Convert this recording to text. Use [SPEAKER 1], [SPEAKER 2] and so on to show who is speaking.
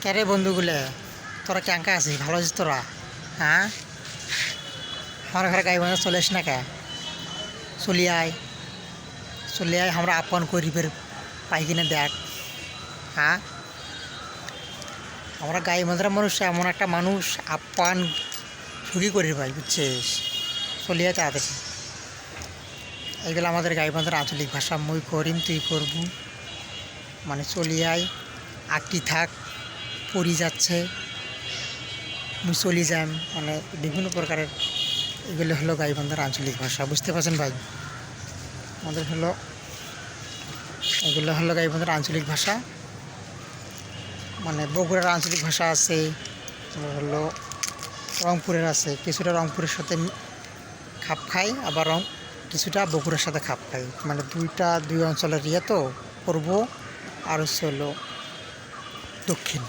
[SPEAKER 1] ক্যারে বন্ধুগুলো তোরা ক্যাঙ্কা আছিস? ভালো আছিস তোরা? হ্যাঁ? আমার ঘরে গাই বান্ধব চলে না কে? চলি আয়। চলি আয়, আমরা আপন গরিবের পাই কিনে দেখ। হ্যাঁ? আমরা গাই বান্ধরা মানুষ, এমন একটা মানুষ আপ্যান সুখী করি ভাই বুঝছিস? চলি আয় তাড়াতাড়ি। এইগুলো আমাদের গাই বান্ধব আঞ্চলিক ভাষা। মুই করিম, তুই করবু। মানে চলি আয় আঁকটি থাক। পড়ি যাচ্ছে মুই মানে বিভিন্ন প্রকারের, এগুলো হলো গাইবান্ধার আঞ্চলিক ভাষা, বুঝতে পারছেন ভাই? আমাদের হলো, এগুলো হলো গাইবান্ধার আঞ্চলিক ভাষা মানে বগুড়ার আঞ্চলিক ভাষা আছে হলো রংপুরের আছে, কিছুটা রংপুরের সাথে খাপ খায় আবার রং, কিছুটা বগুড়ার সাথে খাপ খায় মানে দুইটা, দুই অঞ্চলের ইয়ে তো, পূর্ব আর হচ্ছে হলো দক্ষিণ।